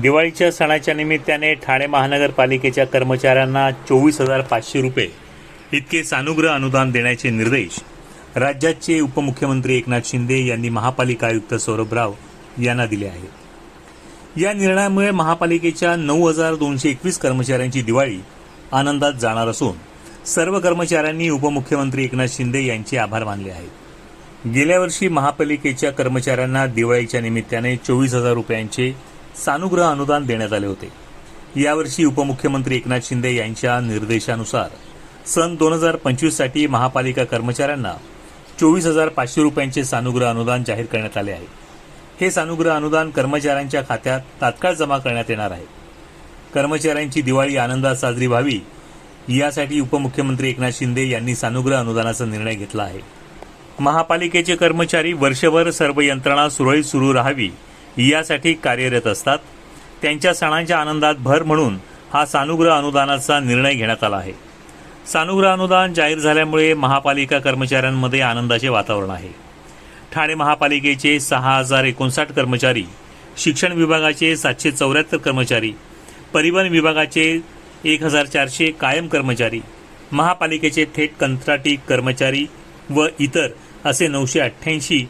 दिवाळीच्या सणाच्या निमित्ताने ठाणे महानगरपालिकेच्या कर्मचाऱ्यांना चोवीस हजार पाचशे रुपये इतके सानुग्रह अनुदान देण्याचे निर्देश राज्याचे उपमुख्यमंत्री एकनाथ शिंदे यांनी महापालिका आयुक्त सौरभ राव यांना दिले आहेत. या निर्णयामुळे महापालिकेच्या नऊ हजार दोनशे एकवीस कर्मचाऱ्यांची दिवाळी आनंदात जाणार असून सर्व कर्मचाऱ्यांनी उपमुख्यमंत्री एकनाथ शिंदे यांचे आभार मानले आहेत. गेल्या वर्षी महापालिकेच्या कर्मचाऱ्यांना दिवाळीच्या निमित्ताने चोवीस हजार रुपयांचे सानुग्रह अनुदान देण्यात आले होते. यावर्षी उपमुख्यमंत्री एकनाथ शिंदे यांच्या निर्देशानुसार सन दोन हजार पंचवीससाठी महापालिका कर्मचाऱ्यांना चोवीस हजार पाचशे रुपयांचे सानुग्रह अनुदान जाहीर करण्यात आले आहे. हे सानुग्रह अनुदान कर्मचाऱ्यांच्या खात्यात तात्काळ जमा करण्यात येणार आहे. कर्मचाऱ्यांची दिवाळी आनंदात साजरी व्हावी यासाठी उपमुख्यमंत्री एकनाथ शिंदे यांनी सानुग्रह अनुदानाचा निर्णय घेतला आहे. महापालिकेचे कर्मचारी वर्षभर सर्व यंत्रणा सुरळीत सुरू राहावी यासाठी कार्यरत असतात. त्यांच्या सणांच्या आनंदात भर म्हणून हा सानुग्रह अनुदानाचा निर्णय घेण्यात आला आहे. सानुग्रह अनुदान जाहीर झाल्यामुळे महापालिका कर्मचाऱ्यांमध्ये आनंदाचे वातावरण आहे. ठाणे महापालिकेचे सहा हजार एकोणसाठ कर्मचारी शिक्षण विभागाचे सातशे चौऱ्याहत्तर कर्मचारी परिवहन विभागाचे एक हजार चारशे कायम कर्मचारी महापालिकेचे थेट कंत्राटी कर्मचारी व इतर असे नऊशे अठ्ठ्याऐंशी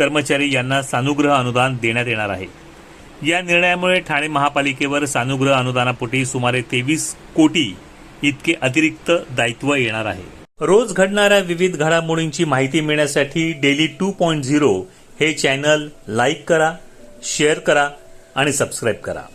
कर्मचारी यांना सानुग्रह अनुदान देण्यात येणार आहे. या निर्णयामुळे ठाणे महापालिकेवर सानुग्रह अनुदानापोटी सुमारे तेवीस कोटी इतके अतिरिक्त दायित्व येणार आहे. रोज घडणाऱ्या विविध घडामोडींची माहिती मिळण्यासाठी डेली टू पॉईंट झिरो हे चॅनल लाईक करा शेअर करा आणि सबस्क्राईब करा.